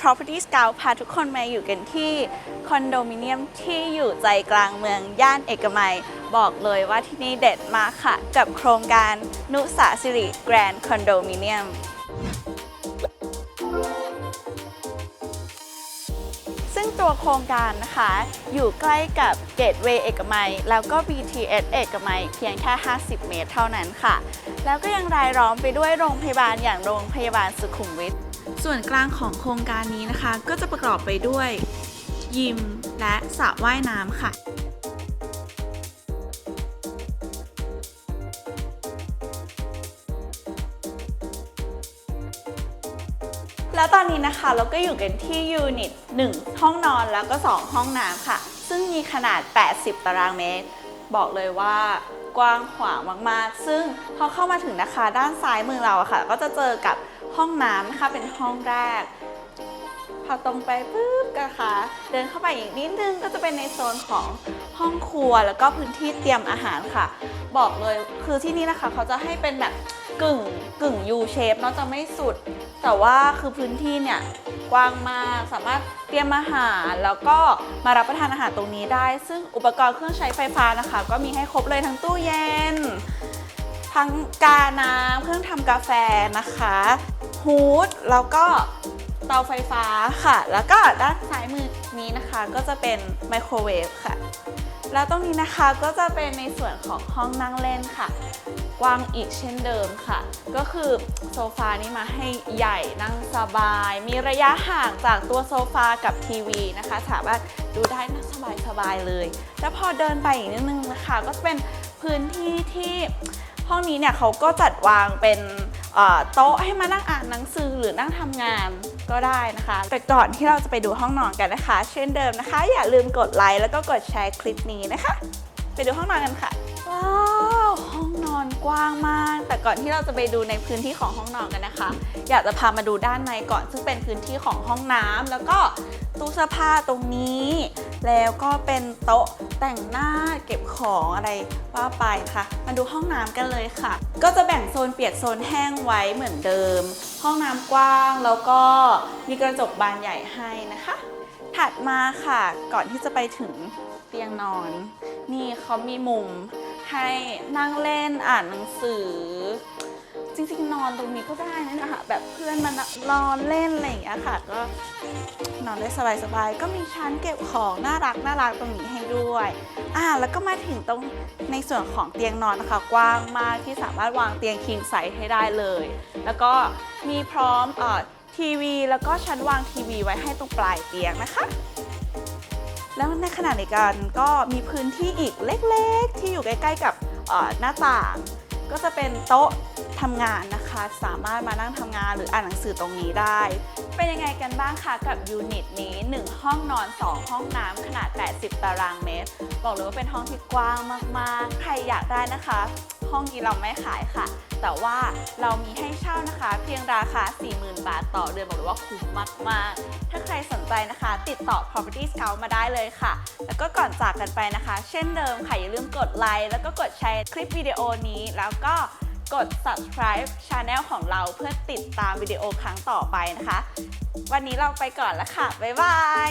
Property Scout พาทุกคนมาอยู่กันที่คอนโดมิเนียมที่อยู่ใจกลางเมืองย่านเอกมัย บอกเลยว่าที่นี่เด็ดมากค่ะ กับโครงการนุสาสิริแกรนด์คอนโดมิเนียมซึ่งตัวโครงการนะคะ อยู่ใกล้กับเกตเวย์เอกมัย แล้วก็ BTS เอกมัย เพียงแค่ 50 เมตรเท่านั้นค่ะ แล้วก็ยังรายล้อมไปด้วยโรงพยาบาลอย่างโรงพยาบาลสุขุมวิท ส่วนกลางของโครงการนี้นะคะ ก็จะประกอบไปด้วย ยิมและสระว่ายน้ำค่ะแล้วตอนนี้นะคะเราก็อยู่กันที่ยูนิต 1 ห้องนอนแล้วก็ 2 ห้องน้ำค่ะ ซึ่งมีขนาด 80 ตารางเมตร บอกเลยว่ากว้างขวางมากๆ ซึ่งพอเข้ามาถึงนะคะ ด้านซ้ายมือเราอะค่ะ ก็จะเจอกับ ห้องน้ำนะคะเป็นห้องแรก พอตรงไปปุ๊บนะคะเดินเข้าไปอีกนิดนึงก็จะเป็นในโซนของห้องครัวแล้วก็พื้นที่เตรียมอาหารค่ะ บอกเลยคือที่นี่นะคะเขาจะให้เป็นแบบกึ่งกึ่ง U shape เนาะจะไม่สุด แต่ว่าคือพื้นที่เนี่ยกว้างมากสามารถเตรียมอาหารแล้วก็มารับประทานอาหารตรงนี้ได้ ซึ่งอุปกรณ์เครื่องใช้ไฟฟ้านะคะ ก็มีให้ครบเลยทั้งตู้เย็น ทั้งกาน้ำเครื่องทำกาแฟนะคะฮูดแล้วก็เตาไฟฟ้าค่ะ แล้วก็ด้านซ้ายมือนี้นะคะก็จะเป็นไมโครเวฟค่ะ แล้วตรงนี้นะคะก็จะเป็นในส่วนของห้องนั่งเล่นค่ะ กว้างอีกเช่นเดิมค่ะ ก็คือโซฟานี่มาให้ใหญ่นั่งสบาย มีระยะห่างจากตัวโซฟากับทีวีนะคะ สามารถดูได้นั่งสบายๆเลย แล้วพอเดินไปอีกนิดนึงนะคะ ก็จะเป็นพื้นที่ที่ ห้องนี้เนี่ยเขาก็จัดวางเป็นโต๊ะให้มานั่งอ่านหนังสือหรือนั่งทำงานก็ได้นะคะ แต่ก่อนที่เราจะไปดูห้องนอนกันนะคะ เช่นเดิมนะคะ อย่าลืมกดไลค์แล้วก็กดแชร์คลิปนี้นะคะ ไปดูห้องนอนกันค่ะว้าวห้องนอนกว้างมาก แต่ก่อนที่เราจะไปดูในพื้นที่ของห้องนอนกันนะคะ อยากจะพามาดูด้านในก่อน ซึ่งเป็นพื้นที่ของห้องน้ำแล้วก็ตู้เสื้อผ้าตรงนี้ แล้วก็เป็นโต๊ะแต่งหน้าเก็บของอะไรว่าไปนะคะมาดูห้องน้ำกันเลยค่ะ ก็จะแบ่งโซนเปียกโซนแห้งไว้เหมือนเดิม ห้องน้ำกว้างแล้วก็มีกระจกบานใหญ่ให้นะคะ ถัดมาค่ะก่อนที่จะไปถึงเตียงนอน นี่เขามีมุมให้นั่งเล่นอ่านหนังสือ จริงๆ นอนตรงนี้ก็ได้นะคะแบบเพื่อนมานอนเล่นอะไรอย่างเงี้ยค่ะ ก็นอนได้สบายๆ ก็มีชั้นเก็บของน่ารักน่ารักตรงนี้ให้ด้วยอ่าแล้วก็มาถึงตรงในส่วนของเตียงนอนนะคะ กว้างมากที่สามารถวางเตียงคิงไซส์ให้ได้เลย แล้วก็มีพร้อมเอ่อทีวีแล้วก็ชั้นวางทีวีไว้ให้ตรงปลายเตียงนะคะ แล้วในขณะเดียวกันก็มีพื้นที่อีกเล็กๆ ที่อยู่ใกล้ๆกับหน้าต่าง ก็จะเป็นโต๊ะทำงานนะคะ สามารถมานั่งทำงานหรืออ่านหนังสือตรงนี้ได้ เป็นยังไงกันบ้างคะกับยูนิตนี้ 1 ห้องนอน 2 ห้องน้ำขนาด 80 ตารางเมตร บอกเลยว่าเป็นห้องที่กว้างมากๆ ใครอยากได้นะคะ ห้องนี้เราไม่ขายค่ะ แต่ว่าเรามีให้เช่านะคะ เพียงราคา 40,000 บาทต่อเดือนบอกเลยว่าคุ้มมากๆ ใครสนใจนะคะ ติดต่อ Property Scout มาได้เลยค่ะ แล้วก็ก่อนจากกันไปนะคะ เช่นเดิมค่ะ อย่าลืมกดไลค์แล้วก็กดแชร์คลิปวิดีโอนี้ แล้วก็กด subscribe channel ของเราเพื่อติดตามวิดีโอครั้งต่อไปนะคะ วันนี้เราไปก่อนแล้วค่ะ บ๊ายบาย